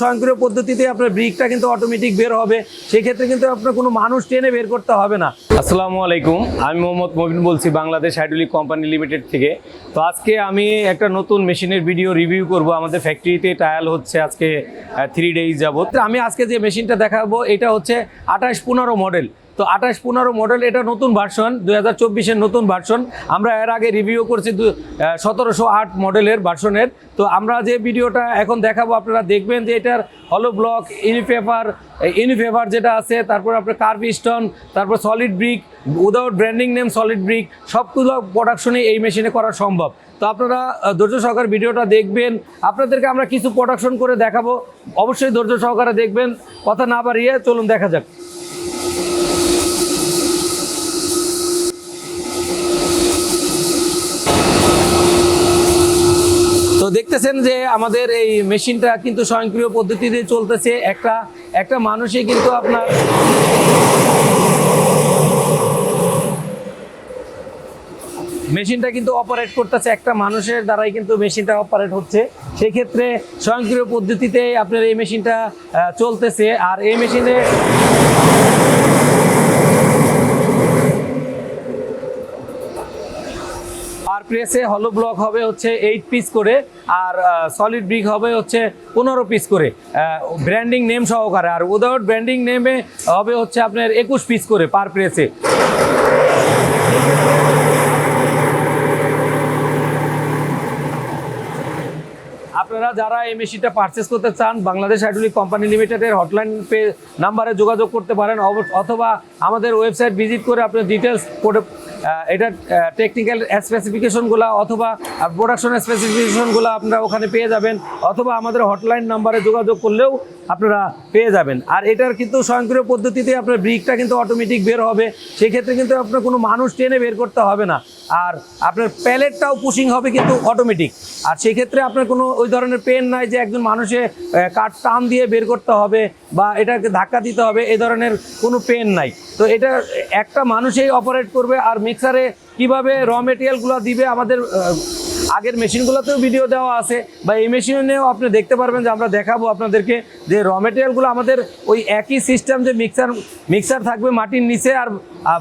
স্বয়ংক্রিয় পদ্ধতিতে আপনার ব্রিকটা কিন্তু অটোমেটিক বের হবে, সেক্ষেত্রে কিন্তু আপনার কোনো মানুষ টেনে বের করতে হবে না। আসসালামু আলাইকুম, আমি মোহাম্মদ মবিন বলছি বাংলাদেশ হাইড্রোলিক কোম্পানি লিমিটেড থেকে। তো আজকে আমি একটা নতুন মেশিনের ভিডিও রিভিউ করব, আমাদের ফ্যাক্টরিতে ট্রায়াল হচ্ছে আজকে থ্রি ডেইজ যাব আমি আজকে যে মেশিনটা দেখাবো, এটা হচ্ছে আঠাশ পনেরো মডেল তো আঠাশ পনেরো মডেল এটা নতুন ভার্সন দুই হাজার নতুন ভার্সন আমরা এর আগে রিভিউ করছি সতেরোশো আট মডেলের ভার্সনের তো আমরা যে ভিডিওটা এখন দেখাবো, আপনারা দেখবেন যে এটার হলো ব্লক ইউনিফেভার ইউনিফেভার যেটা আছে, তারপর আপনার কার্ভ স্টোন তারপর solid brick without branding name solid brick সবগুলো প্রোডাকশনই এই মেশিনে করা সম্ভব। তো আপনারা ধৈর্য সহকারে ভিডিওটা দেখবেন। আপনাদেরকে আমরা কিছু প্রোডাকশন করে দেখাবো। অবশ্যই ধৈর্য সহকারে দেখবেন। কথা না বাড়িয়ে চলুন দেখা যাক। তো দেখতেছেন যে আমাদের এই মেশিনটা কিন্তু স্বয়ংক্রিয় পদ্ধতিতে চলতেছে। একটা একটা মানুষই কিন্তু আপনার মেশিনটা কিন্তু অপারেট করতেছে। একটা মানুষের দ্বারাই কিন্তু মেশিনটা অপারেট হচ্ছে। সেই ক্ষেত্রে স্বয়ংক্রিয় পদ্ধতিতে আপনার এই মেশিনটা চলতেছে। আর এই মেশিনে প্রেসে হলো ব্লক হবে হচ্ছে এইট পিস করে, আর সলিড ব্রিক হবে হচ্ছে পনেরো পিস করে। ব্র্যান্ডিং নেম সহকারে, আর উইদাউট ব্র্যান্ডিং নেমে হবে হচ্ছে আপনার একুশ পিস করে পার প্রেসে আপনারা যারা এই মেশিনটা পারচেস করতে চান, বাংলাদেশ হাইড্রোলিক কোম্পানি লিমিটেডের হটলাইন পে নাম্বারে যোগাযোগ করতে পারেন অথবা আমাদের ওয়েবসাইট ভিজিট করে আপনার ডিটেলস এটার টেকনিক্যাল স্পেসিফিকেশনগুলো অথবা প্রোডাকশন স্পেসিফিকেশনগুলো আপনারা ওখানে পেয়ে যাবেন, অথবা আমাদের হটলাইন নাম্বারে যোগাযোগ করলেও আপনারা পেয়ে যাবেন। আর এটার কিন্তু স্বয়ংক্রিয় পদ্ধতিতে আপনার ব্রিকটা কিন্তু অটোমেটিক বের হবে, সেক্ষেত্রে কিন্তু আপনার কোনো মানুষ টেনে বের করতে হবে না। আর আপনার প্যালেটটাও পুশিং হবে কিন্তু অটোমেটিক আর সেক্ষেত্রে আপনার কোনো ওই ধরনের পেন নাই যে একজন মানুষে কাঠ টান দিয়ে বের করতে হবে বা এটাকে ধাক্কা দিতে হবে, এ ধরনের কোনো পেন নাই। তো এটা একটা মানুষেই অপারেট করবে আর মিক্সারে কীভাবে র মেটেরিয়ালগুলো দিবে আমাদের আগের মেশিনগুলোতেও ভিডিও দেওয়া আছে বা এই মেশিনেও আপনি দেখতে পারবেন যে আমরা দেখাবো আপনাদেরকে যে র মেটেরিয়ালগুলো আমাদের ওই একই সিস্টেম যে মিক্সার মিক্সার থাকবে মাটির নিচে আর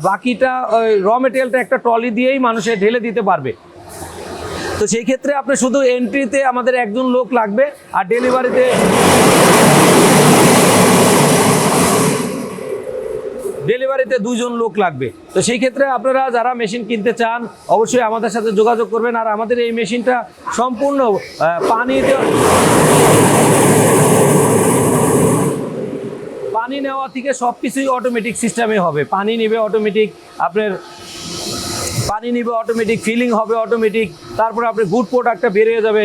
বাকিটা ওই র মেটেরিয়ালটা একটা ট্রলি দিয়েই মানুষে ঢেলে দিতে পারবে। তো সেই ক্ষেত্রে আপনি শুধু এন্ট্রিতে আমাদের একজন লোক লাগবে আর ডেলিভারিতে ডেলিভারিতে দুজন লোক লাগবে। তো সেই ক্ষেত্রে আপনারা যারা মেশিন কিনতে চান, অবশ্যই আমাদের সাথে যোগাযোগ করবেন। আর আমাদের এই মেশিনটা সম্পূর্ণ পানি পানি নেওয়া থেকে সব কিছুই অটোমেটিক সিস্টেমে হবে। পানি নিবে অটোমেটিক আপনার পানি নিবে অটোমেটিক ফিলিং হবে অটোমেটিক তারপরে আপনার গুড প্রোডাক্টটা বেরিয়ে যাবে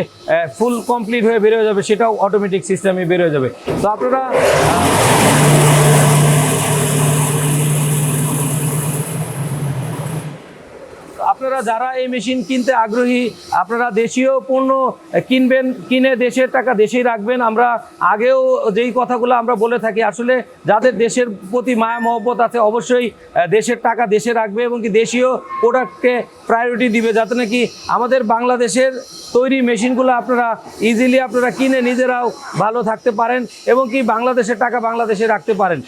ফুল কমপ্লিট হয়ে বেরিয়ে যাবে, সেটাও অটোমেটিক সিস্টেমে বেরিয়ে যাবে। তো আপনারা আপনারা যারা এই মেশিন কিনতে আগ্রহী, আপনারা দেশীয় পণ্য কিনবেন, কিনে দেশের টাকা দেশেই রাখবেন। আমরা আগেও যেই কথাগুলো আমরা বলে থাকি, আসলে যাদের দেশের প্রতি মায়া মহব্বত আছে, অবশ্যই দেশের টাকা দেশে রাখবে এবং কি দেশীয় প্রোডাক্টকে প্রায়োরিটি দিবে, যাতে নাকি আমাদের বাংলাদেশের তৈরি মেশিনগুলো আপনারা ইজিলি আপনারা কিনে নিজেরাও ভালো থাকতে পারেন এবং কি বাংলাদেশের টাকা বাংলাদেশে রাখতে পারেন।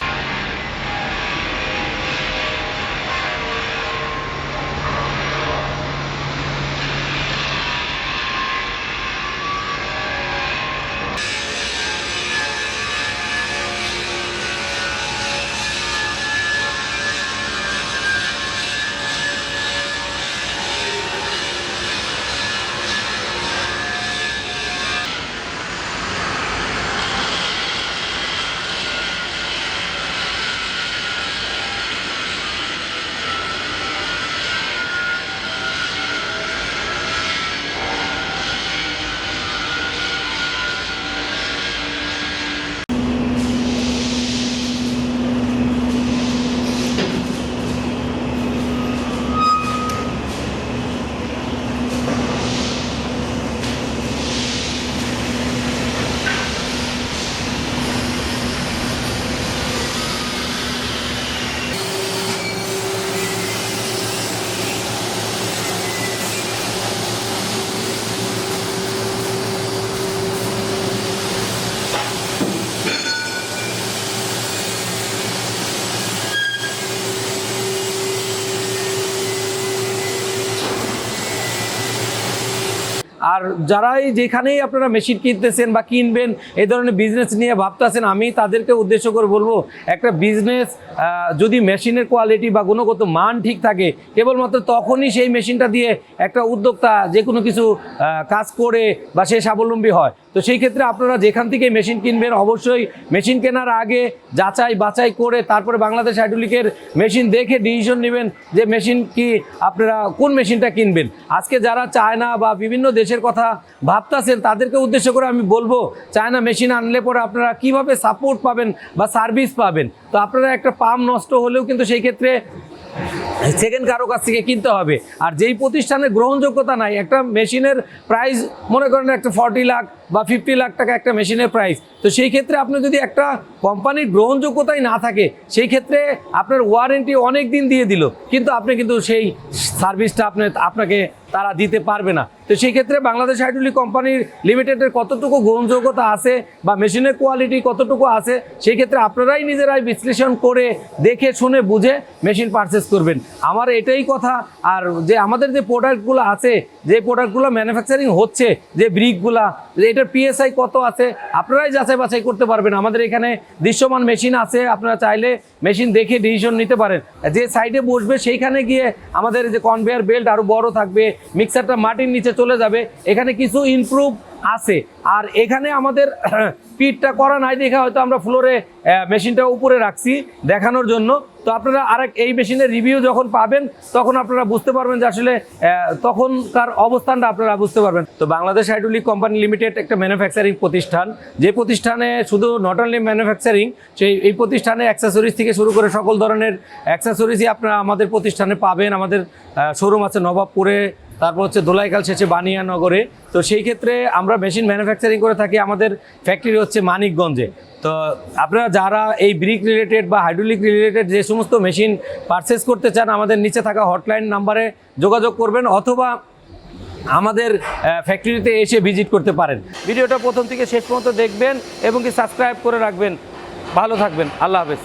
আর যারাই যেখানেই আপনারা মেশিন কিনতেছেন বা কিনবেন, এই ধরনের বিজনেস নিয়ে ভাবতেছেন, আমি তাদেরকে উদ্দেশ্য করে বলব, একটা বিজনেস যদি মেশিনের কোয়ালিটি বা গুণগত মান ঠিক থাকে, কেবলমাত্র তখনই সেই মেশিনটা দিয়ে একটা উদ্যোক্তা যে কোনো কিছু কাজ করে বা সে স্বাবলম্বী হয়। তো সেই ক্ষেত্রে আপনারা যেখান থেকে মেশিন কিনবেন, অবশ্যই মেশিন কেনার আগে যাচাই বাছাই করে তারপরে বাংলাদেশ হাইড্রোলিকের মেশিন দেখে ডিসিশন নেবেন যে মেশিন কি, আপনারা কোন মেশিনটা কিনবেন। আজকে যারা চায়না বা বিভিন্ন দেশের কথা ভাবতাছেন, তাদেরকে উদ্দেশ্য করে আমি বলব, চায়না মেশিন আনলে পরে আপনারা কীভাবে সাপোর্ট পাবেন বা সার্ভিস পাবেন? তো আপনারা একটা পাম্প নষ্ট হলেও কিন্তু সেই ক্ষেত্রে সেকেন্ড কারও কাছ থেকে কিনতে হবে। আর যেই প্রতিষ্ঠানের গ্রহণযোগ্যতা নাই, একটা মেশিনের প্রাইস মনে করেন একটা ফর্টি লাখ বা ফিফটি লাখ টাকা একটা মেশিনের প্রাইস তো সেই ক্ষেত্রে আপনি যদি একটা কোম্পানির গ্রহণযোগ্যতাই না থাকে, সেই ক্ষেত্রে আপনার ওয়ারেন্টি অনেক দিন দিয়ে দিল। কিন্তু আপনি কিন্তু সেই সার্ভিসটা আপনি, আপনাকে তারা দিতে পারবে না। তো সেই ক্ষেত্রে বাংলাদেশ হাইড্রোলিক কোম্পানির লিমিটেডের কতটুকু গ্রহণযোগ্যতা আছে বা মেশিনের কোয়ালিটি কতটুকু আছে, সেই ক্ষেত্রে আপনারাই নিজেরাই বিশ্লেষণ করে দেখে, শুনে, বুঝে মেশিন পারচেস করবেন। আমার এটাই কথা। আর যে আমাদের যে প্রোডাক্টগুলো আছে, যে প্রোডাক্টগুলো ম্যানুফ্যাকচারিং হচ্ছে, যে ব্রিকগুলা এটার পিএসআই কত আছে? আপনারাই যাচাই বাছাই করতে পারবেন। আমাদের এখানে দৃশ্যমান মেশিন আছে, আপনারা চাইলে মেশিন দেখে ডিসিশন নিতে পারেন। যে সাইডে বসবে, সেইখানে গিয়ে আমাদের যে কনভেয়ার বেল্ট আরও বড় থাকবে মিক্সারটা মাটির নিচে চলে যাবে। এখানে কিছু ইমপ্রুভ আছে। আর এখানে আমাদের পিটটা করা নাই দেখে হয়তো আমরা ফ্লোরে মেশিনটা উপরে রাখছি দেখানোর জন্য। তো আপনারা আরেক এই মেশিনের রিভিউ যখন পাবেন, তখন আপনারা বুঝতে পারবেন যে আসলে তখনকার অবস্থানটা আপনারা বুঝতে পারবেন। তো বাংলাদেশ হাইড্রোলিক কোম্পানি লিমিটেড একটা ম্যানুফ্যাকচারিং প্রতিষ্ঠান। যে প্রতিষ্ঠানে শুধু নট অনলি ম্যানুফ্যাকচারিং সেই, এই প্রতিষ্ঠানে অ্যাক্সেসরিজ থেকে শুরু করে সকল ধরনের অ্যাক্সেসরিজই আপনারা আমাদের প্রতিষ্ঠানে পাবেন। আমাদের শোরুম আছে নবাবপুরে তারপর হচ্ছে দোলাইকাল শেষে বানিয়ানগরে। তো সেই ক্ষেত্রে আমরা মেশিন ম্যানুফ্যাকচারিং করে থাকি আমাদের ফ্যাক্টরি হচ্ছে মানিকগঞ্জে। তো আপনারা যারা এই ব্রিক রিলেটেড বা হাইড্রোলিক রিলেটেড যে সমস্ত মেশিন পারচেস করতে চান, আমাদের নিচে থাকা হটলাইন নাম্বারে যোগাযোগ করবেন অথবা আমাদের ফ্যাক্টরিতে এসে ভিজিট করতে পারেন। ভিডিওটা প্রথম থেকে শেষ পর্যন্ত দেখবেন এবং কি সাবস্ক্রাইব করে রাখবেন। ভালো থাকবেন। আল্লাহ হাফেজ।